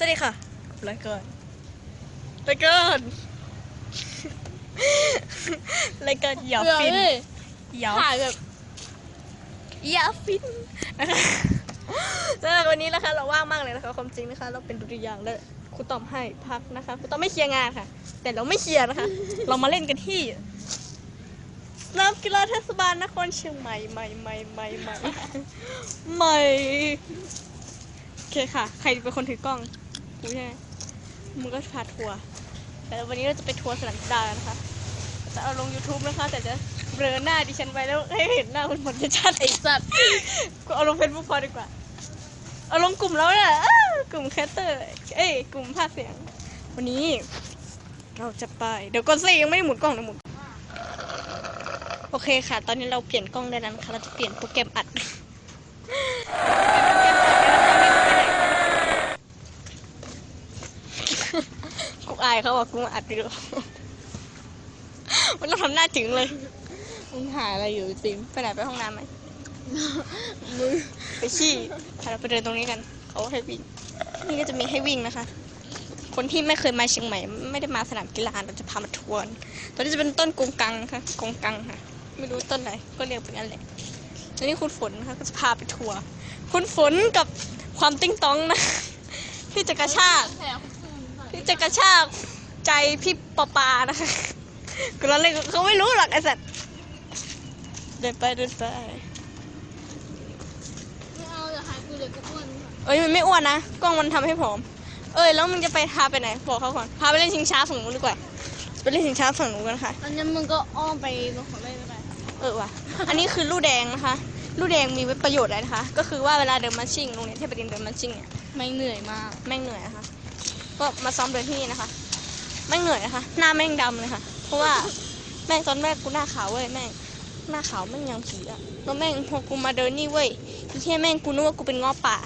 สวัสดีค่ะรายการรายการรายการหยาเบื่อฟินเลยหยาถ่ายแบบหยาฟินนะคะสำหรับวันนี้นะคะเราว่างมากเลยนะคะความจริงนะคะ เราเป็นดุริยางค์และครูตอมให้พักนะคะครูตอมไม่เคลียร์งานค่ะ แต่เราไม่เคลียร์นะคะ เรามาเล่นกันที่สนามกีฬาเทศบาลนครเชียงใหม่ใหม่ใหม่ใหม่ใหม่ใหม่โอเคค่ะ ใครเป็นคนถือกล้อง กูใช่ไหมมึงก็พาทัวร์แต่วันนี้เราจะไปทัวร์สนามกีฬานะคะ จะเอาลง YouTube นะคะ แต่จะเบลอหน้าดิฉันไว้แล้วให้เห็นหน้ามันหมดชัดๆไอ้สัตว์กูเอาลงเฟซบุ๊กพอดีกว่า เอาลงกลุ่มแล้วเนี่ยอ้าวกลุ่มแคสเตอร์ เอ้ยกลุ่มภาคเสียง วันนี้ เราจะไป เดี๋ยวก่อนสิยังไม่ได้หมุนกล้องนะหมุน โอเคค่ะ ตอนนี้เราเปลี่ยนกล้องได้แล้วนะคะเราจะเปลี่ยนโปรแกรมอัด กูอายเขาบอกกูมาอัดดีกว่ามันต้องทำหน้าถึงเลย มึงหาอะไรอยู่ติมไปไหนไปห้องน้ำไหมมือไปขี้พาเราไปเดินตรงนี้กัน เขาให้วิ่ง นี่ก็จะมีให้วิ่งนะคะ คนที่ไม่เคยมาเชียงใหม่ ไม่ได้มาสนามกีฬาเราจะพามาทัวร์ตอนนี้จะเป็นต้นกงกังนะคะกงกังค่ะ ไม่รู้ต้นไหนก็เรียกเป็นงั้นแหละแล้วนี่คุณฝนนะคะก็จะพาไปทัวร์ คุณฝนกับความติ้งต้องนะ ที่จะกระชาก ที่จะกระชากใจพี่ปอปานะคะก็เราเลยเขาไม่รู้หรอกไอ้สัตว์เดินไปเดินไปไม่เอาอย่าหายกูเดี๋ยวกูอ้วนเอ้ยมันไม่อ้วนนะกล้องมันทำให้ผอม เอ้ยแล้วมึงจะไปพาไปไหนบอกเขาก่อนพาไปเล่นชิงช้าฝั่งนู้นดีกว่าไปเล่นชิงช้าฝั่งนู้นกันค่ะ อันนี้มึงก็อ้อมไปบนของเล่นไปเออว่ะ อันนี้คือลู่แดงนะคะ ลู่แดงมีประโยชน์อะไรนะคะ ก็คือว่าเวลาเดินมาชิ่งโรงเรียนเทพบดินเดินมาชิ่งเนี่ยไม่เหนื่อยมาก แม่งเหนื่อยนะคะ ก็มาซ้อมเดินที่นี่นะคะแม่งเหนื่อยนะคะ หน้าแม่งดำเลยค่ะ เพราะว่าแม่งตอนแรกกูหน้าขาวเว้ยแม่ง หน้าขาวแม่งยังผีอะแล้วแม่งพอกูมาเดินนี่เว้ยไอ้แค่แม่งกูนึกว่ากูเป็นง้อป่า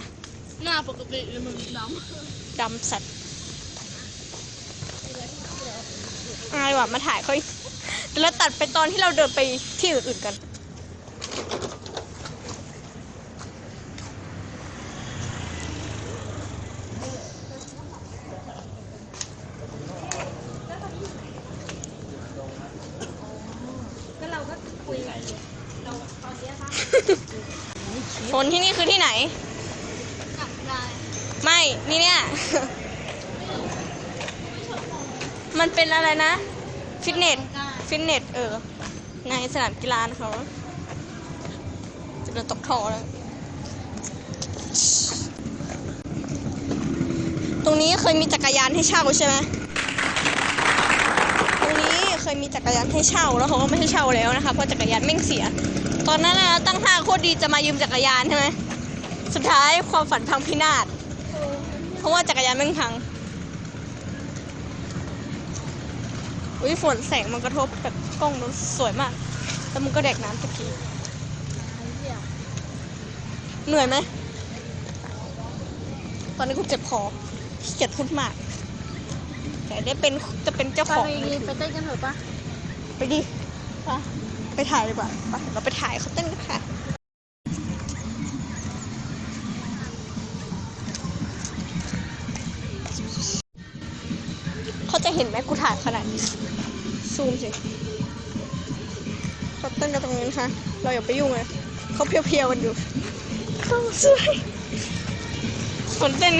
หน้าปกติเลยมึงน้ดำสัตว์อายว่ะมาถ่ายเขาอีกเดี๋ยวตัดไปตอนที่เราเดินไปที่อื่นๆกัน ฝนที่นี่คือที่ไหน ไม่ นี่เนี่ย มันเป็นอะไรนะ ฟิตเนส ฟิตเนส เออ ในสนามกีฬาเขาจะโดนตกท่อแล้ว ตรงนี้เคยมีจักรยานให้เช่าใช่ไหมตรงนี้เคยมีจักรยานให้เช่าแล้วเขาก็ไม่ให้เช่าแล้วนะคะเพราะจักรยานแม่งเสีย ตอนนั้นนะตั้งท่าโคตรดีจะมายืมจักรยานใช่ไหมสุดท้ายความฝันพังพินาศเพราะว่าจักรยานแม่งพังอุ้ยฝนแสงมันกระทบแบบกล้องมันสวยมาก แล้วมึงก็แดกน้ำตะกี้เหนื่อยไหม ตอนนี้กูเจ็บคอขี้เกียจพูดมาก แต่ได้เป็นจะเป็นเจ้าไปของไปเต้นกันเถอะปะไปดิไป ไปถ่ายดีกว่าไปเราไปถ่ายเขาเต้นกันค่ะเขาจะเห็นไหมกูถ่ายขนาดนี้ซูมสิเขาเต้นกันตรงนี้นะคะเราอย่าไปยุ่งเลยเขาเพียวๆกันอยู่เขาสวยคนเต้น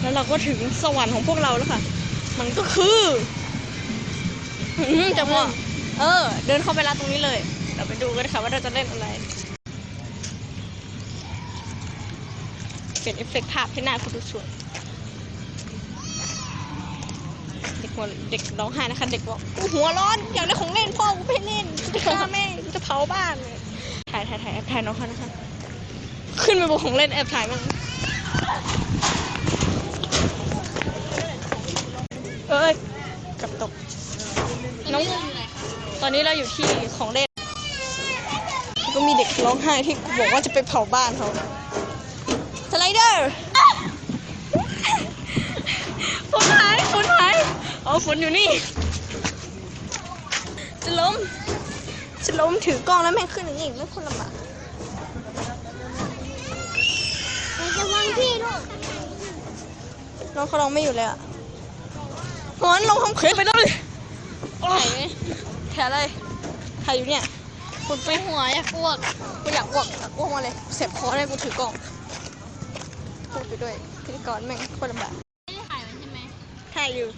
แล้วเราก็ถึงสวรรค์ของพวกเราแล้วค่ะ มันก็คืออื้อหือจะว่าเออ เดินเข้าไปร้านตรงนี้เลย เราไปดูกันค่ะว่าเราจะเล่นอะไรเปลี่ยนเอฟเฟกต์ภาพให้หน้าคุณดูสวยเด็กหัวเด็กร้องไห้นะคะ เด็กบอกกูหัวร้อนอยากได้ของเล่นพ่อกูไม่เล่นจะฆ่าแม่จะเผาบ้านเลยถ่ายถ่ายถ่ายแอบถ่ายน้องเขานะคะ ขึ้นไปบนของเล่นแอบถ่ายมั้ง อนนี้เราอยู่ที่ของเล่น ก็มีเด็กร้องไห้ที่บอกว่าจะไปเผาบ้านเขาสไลเดอร์ฝนหายฝนหายเอาฝนอยู่นี่ จะล้ม จะล้มถือกล้องแล้วแม่งขึ้นอย่างนี้ไม่คุณลำบากจะวางพี่ลูกน้องเขาลองไม่อยู่เลยอะหอนลงคำเขยไปแล้วเลยโอ้ย แผลอะไรถ่ายอยู่เนี่ยคุณไปหัวอยากอ้วกกูอยากอ้วกอยากอ้วกมาเลยเสียบคอได้กูถือกล่องพูดไปด้วยพิธีกรแม่งโคนลำบากไม่ได้ถ่ายมันใช่ไหมถ่ายอยู่